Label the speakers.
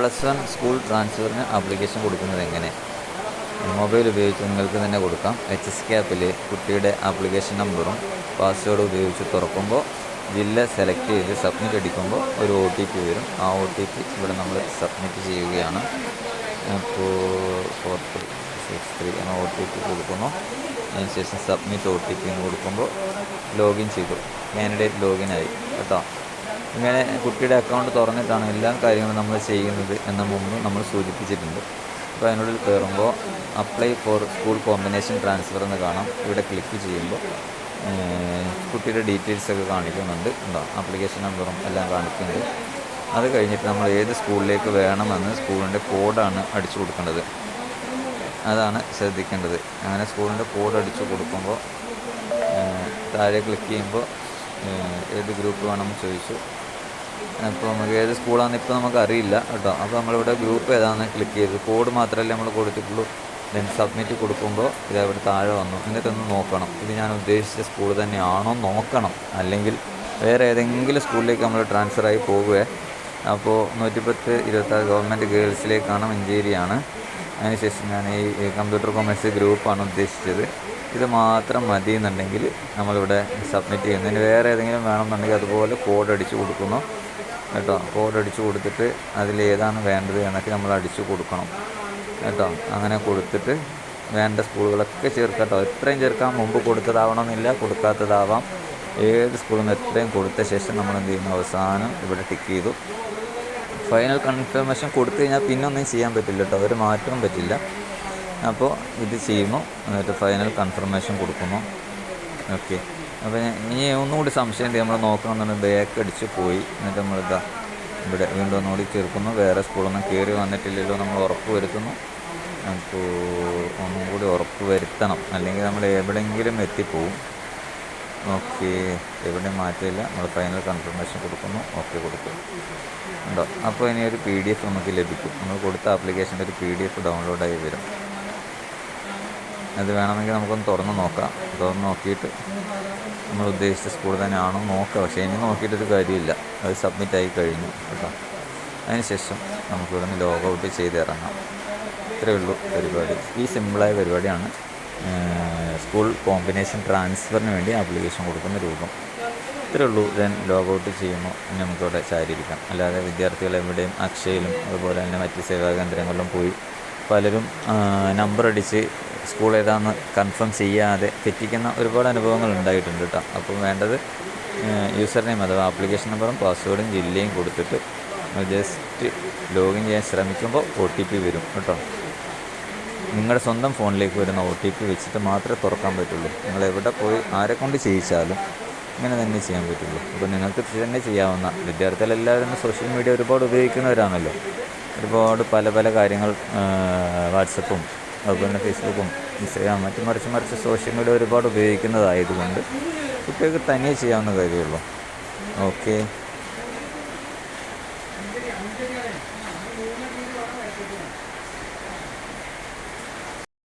Speaker 1: Plus one school ട്രാൻസ്ഫറിന് application കൊടുക്കുന്നത് എങ്ങനെ? മൊബൈൽ ഉപയോഗിച്ച് നിങ്ങൾക്ക് തന്നെ കൊടുക്കാം. എച്ച് എസ് കെ ആപ്പിൽ കുട്ടിയുടെ ആപ്ലിക്കേഷൻ നമ്പറും പാസ്വേഡും ഉപയോഗിച്ച് തുറക്കുമ്പോൾ ജില്ല സെലക്ട് ചെയ്ത് സബ്മിറ്റ് അടിക്കുമ്പോൾ ഒരു ഒ ടി പി വരും. ആ ഒ ടി പി ഇവിടെ നമ്മൾ സബ്മിറ്റ് ചെയ്യുകയാണ്. അപ്പോൾ ഫോർ ത്രീ സിക്സ് ത്രീ എന്ന ഒ ടി പി കൊടുക്കുന്നു. അതിനുശേഷം സബ്മിറ്റ് ഒ ടി പി എന്ന് കൊടുക്കുമ്പോൾ ലോഗിൻ ചെയ്തു. കാൻഡിഡേറ്റ് ആയി. കേട്ടോ? ഇങ്ങനെ കുട്ടിയുടെ അക്കൗണ്ട് തുറന്നിട്ടാണ് എല്ലാ കാര്യങ്ങളും നമ്മൾ ചെയ്യുന്നത് എന്ന മുമ്പ് നമ്മൾ സൂചിപ്പിച്ചിട്ടുണ്ട്. അപ്പോൾ അതിനുള്ളിൽ കയറുമ്പോൾ apply for school combination transfer എന്ന് കാണാം. ഇവിടെ ക്ലിക്ക് ചെയ്യുമ്പോൾ കുട്ടിയുടെ ഡീറ്റെയിൽസ് ഒക്കെ കാണിക്കുന്നുണ്ട്. ഉണ്ടോ ആപ്ലിക്കേഷൻ നമ്പറും എല്ലാം കാണിക്കുന്നുണ്ട്. അത് കഴിഞ്ഞിട്ട് നമ്മൾ ഏത് സ്കൂളിലേക്ക് വേണമെന്ന് സ്കൂളിന്റെ കോഡാണ് അടിച്ചു കൊടുക്കേണ്ടത്. അതാണ് ശ്രദ്ധിക്കേണ്ടത്. അങ്ങനെ സ്കൂളിന്റെ കോഡ് അടിച്ചു കൊടുക്കുമ്പോൾ താഴെ ക്ലിക്ക് ചെയ്യുമ്പോൾ ഏത് ഗ്രൂപ്പ് വേണമെന്ന് ചോദിച്ചു. അപ്പോൾ നമുക്ക് ഏത് സ്കൂളാണെന്ന് ഇപ്പോൾ നമുക്ക് അറിയില്ല കേട്ടോ. അപ്പോൾ നമ്മളിവിടെ ഗ്രൂപ്പ് ഏതാണെന്ന് ക്ലിക്ക് ചെയ്ത് കോഡ് മാത്രമല്ലേ നമ്മൾ കൊടുത്തിട്ടുള്ളൂ. ദെൻ സബ്മിറ്റ് കൊടുക്കുമ്പോൾ ഇത് അവിടെ താഴെ വന്നു. എന്നിട്ടൊന്ന് നോക്കണം. ഇത് ഞാൻ ഉദ്ദേശിച്ച സ്കൂൾ തന്നെയാണോ നോക്കണം. അല്ലെങ്കിൽ വേറെ ഏതെങ്കിലും സ്കൂളിലേക്ക് നമ്മൾ ട്രാൻസ്ഫർ ആയി പോകുകയെ അപ്പോൾ നൂറ്റിപ്പത്ത് ഇരുപത്താറ് ഗവൺമെന്റ് ഗേൾസിലേക്കാണ് മഞ്ചേരിയാണ്. അതിനുശേഷം ഞാൻ ഈ കമ്പ്യൂട്ടർ കൊമേഴ്സ് ഗ്രൂപ്പാണ് ഉദ്ദേശിച്ചത്. ഇത് മാത്രം മതി എന്നുണ്ടെങ്കിൽ നമ്മളിവിടെ സബ്മിറ്റ് ചെയ്യുന്നതിന് വേറെ ഏതെങ്കിലും വേണമെന്നുണ്ടെങ്കിൽ അതുപോലെ കോഡ് അടിച്ചു കൊടുക്കുന്നു. കേട്ടോ? കോഡ് അടിച്ചു കൊടുത്തിട്ട് അതിൽ ഏതാണ് വേണ്ടത് എന്നൊക്കെ നമ്മൾ അടിച്ചു കൊടുക്കണം. കേട്ടോ? അങ്ങനെ കൊടുത്തിട്ട് വേണ്ട സ്കൂളുകളൊക്കെ ചേർക്കാം എത്രയും ചേർക്കാം മുമ്പ് കൊടുത്തതാവണമെന്നില്ല. കൊടുക്കാത്തതാവാം. ഏത് സ്കൂളിൽ നിന്ന് എത്രയും കൊടുത്ത ശേഷം നമ്മൾ എന്ത് ചെയ്യുന്നു? അവസാനം ഇവിടെ ടിക്ക് ചെയ്തു. ഫൈനൽ കൺഫർമേഷൻ കൊടുത്തു കഴിഞ്ഞാൽ പിന്നൊന്നും ചെയ്യാൻ പറ്റില്ല കേട്ടോ. ഒരു മാറ്റവും പറ്റില്ല. അപ്പോൾ ഇത് ചെയ്യുന്നു. എന്നിട്ട് ഫൈനൽ കൺഫർമേഷൻ കൊടുക്കുന്നു. ഓക്കെ അപ്പോൾ ഇനി ഒന്നുകൂടി സംശയം ഉണ്ട്. നമ്മൾ നോക്കണമെന്നുണ്ടെങ്കിൽ ബാക്ക് അടിച്ച് പോയി. എന്നിട്ട് നമ്മൾ ഇതാ ഇവിടെ വീണ്ടും ഒന്നുകൂടി ചേർക്കുന്നു. വേറെ സ്കൂളൊന്നും കയറി വന്നിട്ടില്ലല്ലോ നമ്മൾ ഉറപ്പ് വരുത്തുന്നു. അപ്പോൾ ഒന്നും കൂടി ഉറപ്പ് വരുത്തണം. അല്ലെങ്കിൽ നമ്മൾ എവിടെയെങ്കിലും എത്തിപ്പോവും. ഓക്കെ എവിടെയും മാറ്റമില്ല. നമ്മൾ ഫൈനൽ കൺഫർമേഷൻ കൊടുക്കുന്നു. ഓക്കെ കൊടുക്കും ഉണ്ടോ? അപ്പോൾ ഇനി ഒരു പി ഡി എഫ് നമുക്ക് ലഭിക്കും. നമ്മൾ കൊടുത്ത ആപ്ലിക്കേഷന്റെ ഒരു പി ഡി എഫ് ഡൗൺലോഡായി വരും. അത് വേണമെങ്കിൽ നമുക്കൊന്ന് തുറന്ന് നോക്കാം. തുറന്ന് നോക്കിയിട്ട് നമ്മൾ ഉദ്ദേശിച്ച സ്കൂൾ തന്നെയാണോ നോക്കുക പക്ഷേ ഇനി നോക്കിയിട്ടൊരു കാര്യമില്ല. അത് സബ്മിറ്റ് ആയി കഴിഞ്ഞു കേട്ടോ. അതിനുശേഷം നമുക്ക് ഇവിടെ നിന്ന് ലോഗ് ഔട്ട് ചെയ്ത് ഇറങ്ങാം ഇത്രയേ ഉള്ളൂ പരിപാടി. ഈ സിമ്പിളായ പരിപാടിയാണ് സ്കൂൾ കോമ്പിനേഷൻ ട്രാൻസ്ഫറിന് വേണ്ടി ആപ്ലിക്കേഷൻ കൊടുക്കുന്ന രൂപം. ഇത്രയേ ഉള്ളൂ. ദെൻ ലോഗ് ഔട്ട് ഇനി നമുക്കിവിടെ ചാരിയിരിക്കാം. അല്ലാതെ വിദ്യാർത്ഥികൾ എവിടെയും അക്ഷയയിലും അതുപോലെ തന്നെ മറ്റ് സേവാ കേന്ദ്രങ്ങളിലും പോയി പലരും നമ്പർ അടിച്ച് സ്കൂൾ ഏതാണെന്ന് കൺഫേം ചെയ്യാതെ തെറ്റിക്കുന്ന ഒരുപാട് അനുഭവങ്ങൾ ഉണ്ടായിട്ടുണ്ട് കേട്ടോ അപ്പോൾ വേണ്ടത് യൂസർ നെയിം അഥവാ ആപ്ലിക്കേഷൻ നമ്പറും പാസ്വേഡും ജില്ലയും കൊടുത്തിട്ട് ജസ്റ്റ് ലോഗിൻ ചെയ്യാൻ ശ്രമിക്കുമ്പോൾ ഒ ടി പി വരും കേട്ടോ. നിങ്ങളുടെ സ്വന്തം ഫോണിലേക്ക് വരുന്ന ഒ ടി പി വെച്ചിട്ട് മാത്രമേ തുറക്കാൻ പറ്റുള്ളൂ. നിങ്ങൾ എവിടെ പോയി ആരെ കൊണ്ട് ചെയ്യിച്ചാലും ഇങ്ങനെ തന്നെ ചെയ്യാൻ പറ്റുള്ളൂ. അപ്പോൾ നിങ്ങൾക്ക് തന്നെ ചെയ്യാവുന്ന വിദ്യാർത്ഥികളെല്ലാവരും സോഷ്യൽ മീഡിയ ഒരുപാട് ഉപയോഗിക്കുന്നവരാണല്ലോ. ഒരുപാട് പല പല കാര്യങ്ങൾ വാട്സപ്പും അതുപോലെ ഫേസ്ബുക്കും ഇൻസ്റ്റാഗ്രാം മറ്റും മറിച്ച് മറിച്ച് സോഷ്യൽ മീഡിയ ഒരുപാട് ഉപയോഗിക്കുന്നതായതുകൊണ്ട് കുട്ടികൾക്ക് തനിയെ ചെയ്യാവുന്ന കാര്യമുള്ളൂ ഓക്കെ.